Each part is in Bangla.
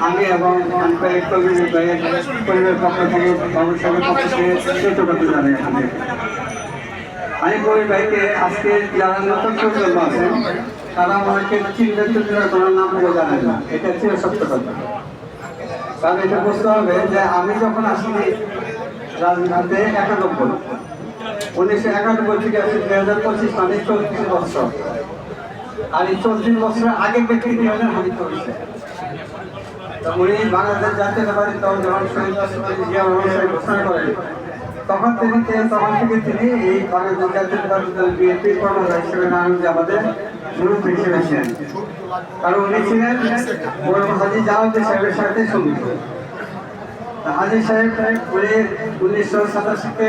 আমি এবং আমি কবি ভাইকে আজকে যারা নতুন প্রজন্ম আছেন, তারা আমাকে চিন্তা চিন্তা করার নাম করে জানেন না। এটা ছিল সত্য কথা। কারণ এটা বুঝতে হবে যে আমি যখন আসি, রাজনীতিতে একানব্বই। উনিশশো একানব্বই থেকে আসি দুই হাজার পঁচিশ মানে চৌত্রিশ বছর আর এই চৌত্রিশ বছরের আগের ব্যক্তি নিয়ে হলেন হানিফ করেছে উনি বাংলাদেশ জাতীয়তাবাদী দল যখন শহীদ জিয়া রহমান ঘোষণা করেন, তখন তিনি তখন থেকে তিনি এই বাংলাদেশ জাতীয়তাবাদী দল বিএনপির কর্মকর্তা হিসেবে নাম আমাদের মুরব্বী হিসেবে ছিলেন। কারণ উনি ছিলেন মরহুম হাজি জাহাঙ্গীর সাহেবের সাথে সংগীত হাজি সাহেব উনি উনিশশো সাতাশিতে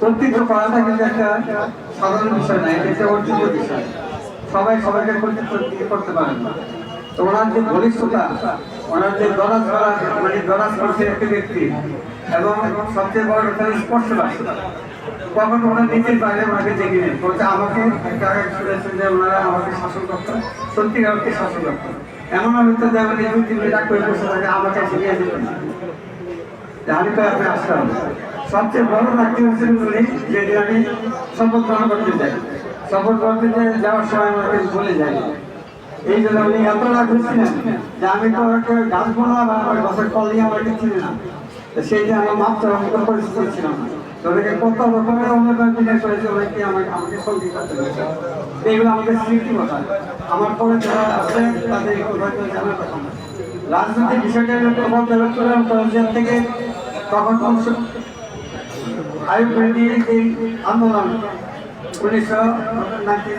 কর্তৃত্ব করাটা কিন্তু একটা সাধারণ বিষয় না, এটা একটা অর্জিত বিষয়। সবাই সবাইকে কর্তৃত্ব দিয়ে করতে পারেন না। তো ওনার যে ঘনিষ্ঠতা, ওনার যে দরাজ করা মানে দরাজ করছে একটা ব্যক্তি, এবং সবচেয়ে বড় কথা স্পর্শবাসী। কখন ওনার নিজের বাইরে ওনাকে দেখে নেন বলছে, আমাকে শুনেছেন যে ওনারা আমাকে শাসন করতেন। সত্যিকারকে শাসন করতেন। এমন হয়তো যে আমি দুই তিন মিনিট করে বসে থাকে, আমাকে শিখিয়ে দিতেন হানিফা আপনি আসতে হবে সবচেয়ে বড় হচ্ছেন উনি যেদিন আমি শপথ গ্রহণ করতে চাই। শপথ করতে চাই যাওয়ার সময় আমাকে বলে যাই এই জন্য উনি এত রাগ হচ্ছিলেন যে আমি তো গাছ বললাম আমার গাছের কল দিয়ে আমাকে চিনি না। সেই যে আমার মাপ চাওয়ার মতো পরিস্থিতি ছিল না। তো ওদেরকে কত রকমের অনুদান বিনিয়োগ করেছে ওদেরকে আমাকে আমাকে সঙ্গী করতে হয়েছে এইগুলো আমাদের স্মৃতি কথা। আমার পরে যারা আছে, তাদের একটু জানার কথা। না রাজনৈতিক বিষয়টা বলতে হবে কলেজিয়ার থেকে তখন আয়ুব মেহেদির এই আন্দোলন উনিশশো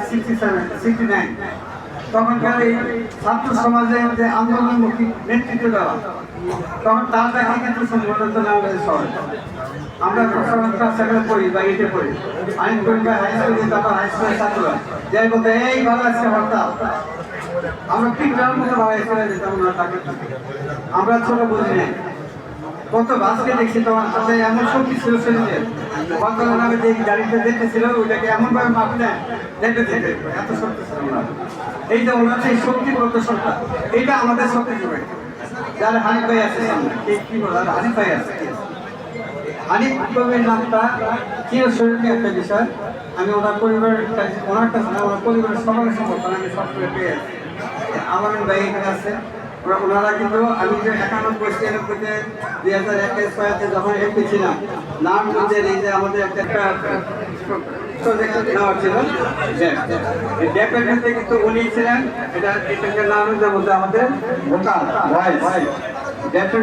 সিক্সটি নাইন তখনকার এই ছাত্র সমাজে যে আন্দোলনমুখী নেতৃত্ব দেওয়া? তখন তার দেখে কিন্তু সংগঠন আমাদের শহরে আমরা সরকার সেখানে পড়ি বা এটে পড়ি। আইন পরীক্ষা হাই স্কুলে তারপর হাই স্কুলের ছাত্ররা। যাই বলতে এই ভালো আছে হরতাল আমরা ঠিক গ্রামের মতো ভালো চলে যেতাম না তাকে আমরা ছোট বুঝি নেই। কত বাসকে দেখছি তোমার হাতে এমন শক্তি ছিল শরীরে কতল নামে যে গাড়িতে দেখতেছিল, ওইটাকে এমন ভাবে মাপলেন দেখতে দেখতে এত শক্তি ছিল। না এই যে ওনার সেই শক্তি। প্রদর্শনটা এটা আমাদের শক্তি যোগায় যার হানিফ ভাই আছে সামনে। কি বলে? হানিফ ভাই আছে। হানিফ কবির নামটা চিরস্মরণীয় একটা বিষয়। আমি ওনার পরিবারের ওনার কাছে ওনার পরিবারের সকলের সমর্থন আমি সবসময় পেয়ে আছি। আমার ভাই এখানে আছে। ওনারা কিন্তু আমি যে একানব্বই ছিয়ানব্বইতে দুই হাজার একে ছয়তে যখন এমপি ছিলাম, নাম যে এই যে আমাদের একটা প্রজেক্ট নেওয়া ছিল। ড্যাপের মধ্যে কিন্তু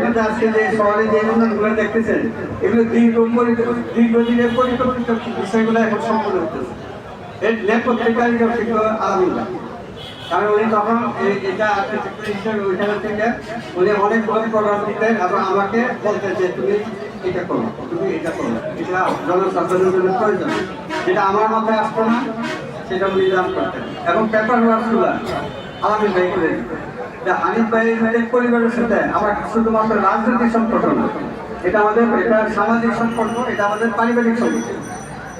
এটা আজকে যে শহরে দেখতেছেন, এগুলো পরিকল্পিত কারণ উনি তখন এটা হিসেবে ওইখানে থেকে উনি অনেক বড় প্রোগ্রাম দিতেন এবং আমাকে বলতেন যে তুমি এটা করো, তুমি এটা করো। এটা জনসাধারণের জন্য প্রয়োজন। যেটা আমার মাথায় আসতো না, সেটা উনি দান করতেন। এবং পেপার ওয়ার্কগুলো আলামী ভাই করে। যে হানিফ ভাইয়ের পরিবারের সাথে আমার শুধুমাত্র রাজনৈতিক সম্পর্ক না, এটা আমাদের, এটা সামাজিক সম্পর্ক এটা আমাদের পারিবারিক সম্পর্ক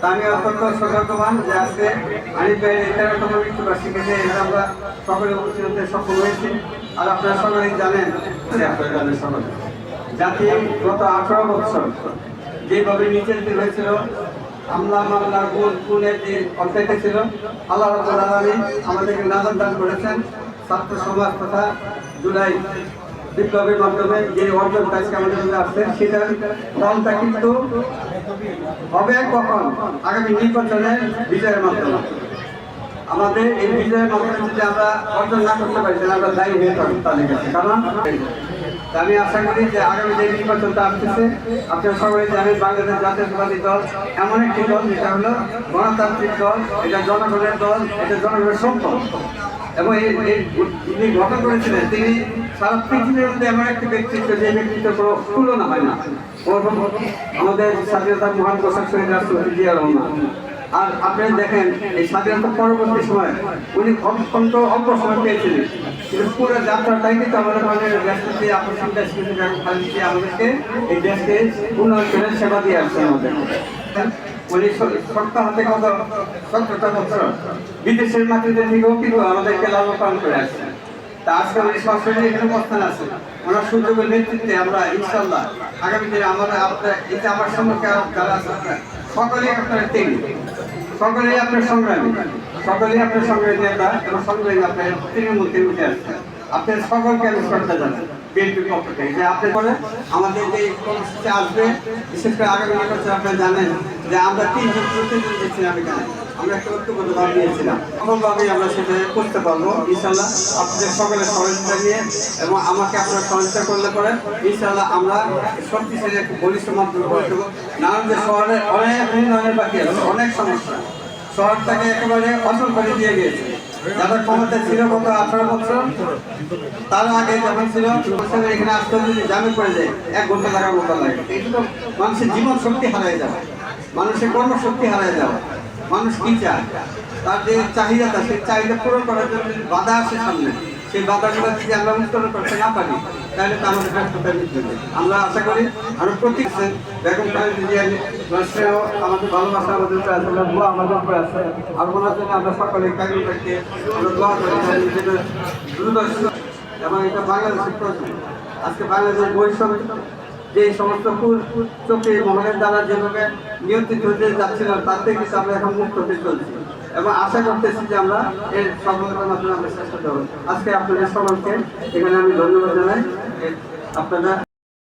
আমি অত্যন্ত সৌভাগ্যবান যে আজকে ভাইয়ের তেরোতম মৃত্যুবার্ষিকীতে এখানে আমরা সকলে উপস্থিত হতে সক্ষম হয়েছি। আর আপনারা সকলেই জানেন সকলে। জাতি গত আঠারো বছর যেভাবে দিন হয়েছিল আমলা মামলা গুণ গুণের যে অধ্যায়টা ছিল, আল্লাহ রব্বুল আলামিন আমাদেরকে নাজাত দান করেছেন। ছাত্র সমাজ তথা জুলাই বিপ্লবের মাধ্যমে যে অর্জন কাজকে আমাদের মধ্যে আসছেন সেটার ফলটা কিন্তু হবে কখন? আগামী নির্বাচনের বিজয়ের মাধ্যমে। আমাদের এই বিজয়ের মাধ্যমে যদি আমরা অর্জন না করতে পারি, তাহলে আমরা দায়ী হয়ে থাকব তাদের কাছে। কারণ আমি আশা করি যে আগামী যে নির্বাচনটা আসতেছে, আপনারা সবাই জানেন বাংলাদেশ জাতীয়তাবাদী দল এমন একটি দল, যেটা হলো গণতান্ত্রিক দল, এটা জনগণের দল, এটা জনগণের সম্পদ। এবং এই- যিনি গঠন করেছিলেন তিনি সারা পৃথিবীর মধ্যে এমন একটি ব্যক্তিত্ব যে ব্যক্তিত্ব কোনো তুলনা হয় না। ওরকম আমাদের স্বাধীনতার মহান প্রশাসক শহীদ রাষ্ট্রপতি জিয়া রহমান। আর আপনি দেখেন, এই স্বাধীনতা পরবর্তী সময় উনি অত্যন্ত অল্প সময় পেয়েছিলেন কিন্তু পুরো যাত্রাটাই কিন্তু আমাদের মানে দেশকে আকর্ষণ খালিকে আমাদেরকে। এই দেশকে উন্নয়ন সেবা দিয়ে আসছে আমাদের। উনি সত্য হাতে কত বিদেশের মাটিতে থেকেও কিন্তু আমাদেরকে লালন পালন করে আসছেন। তা আজকে অবস্থান আছে ওনার সুযোগের নেতৃত্বে আমরা, ইনশাল্লাহ আগামী দিনে আমরা, আপনার এটা আমার সম্পর্কে যারা আছে সকলেই আপনার সকলেই আপনার সংগ্রামী। সকলেই আপনার সংগ্রামী নেতা এবং সংগ্রামী আপনার তৃণমূল থেকে উঠে সকলকে আমি শ্রদ্ধা জানাই যে আপনি করে আমাদের যে কর্মসূচি আসবে, বিশেষ করে আগামী আপনারা জানেন যে আমরা তিনজন প্রতিনিধি দিয়েছিলাম এখানে। আমরা একটা ঐক্যবদ্ধ ভাব নিয়েছিলাম। সফলভাবেই আমরা সেটা করতে পারব, ইনশাল্লাহ। আপনাদের সকলের সহযোগিতা নিয়ে এবং আমাকে আপনারা সহযোগিতা করলে পরে, ইনশাল্লাহ আমরা শক্তিশালী একটি বলিষ্ঠ মাধ্যমে করে দেবো নানান যে শহরে অনেক উন্নয়নের বাকি আছে, অনেক সমস্যা। শহরটাকে একেবারে অচল করে দিয়ে গিয়েছে। যাদের ক্ষমতা ছিল গত আঠারো বছর, তার আগে যখন ছিল এখানে আসতে যদি জামে পড়ে যায়, এক ঘণ্টা লাগার মতো লাগে। তো মানুষের জীবন শক্তি হারায় যাবে। মানুষের কর্মশক্তি হারায় যাবে। মানুষ কি চায়? তার যে চাহিদাটা সেই চাহিদা পূরণ করার জন্য বাধা আসে সামনে, সেই বাধাগুলো যদি আমরা উত্তোলন করতে না পারি, তাহলে তো আমাদের ব্যর্থতা মৃত্যু হবে। আমরা আশা করি আমরা প্রত্যেক বেগম স্নেহ আমাদের ভালোবাসা, আমাদের উপরে আছে, আমরা দোয়া, আমাদের উপরে আছে। আর ওনার জন্য আমরা সকলে কাজে আমরা দোয়া করি যেটা দ্রুত এবং এটা বাংলাদেশের প্রয়োজন আজকে বাংলাদেশের বৈষম্য যে সমস্ত চোখে মহলের দ্বারা যেভাবে নিয়ন্ত্রিত হতে যাচ্ছিল তার থেকে কিন্তু আমরা এখন মুক্ত হতে চলছি। এবং আশা করতেছি যে আমরা এর সফলতার মাধ্যমে আমরা চেষ্টা করব আজকে আপনাদের সকলকে এখানে আমি ধন্যবাদ জানাই। আপনারা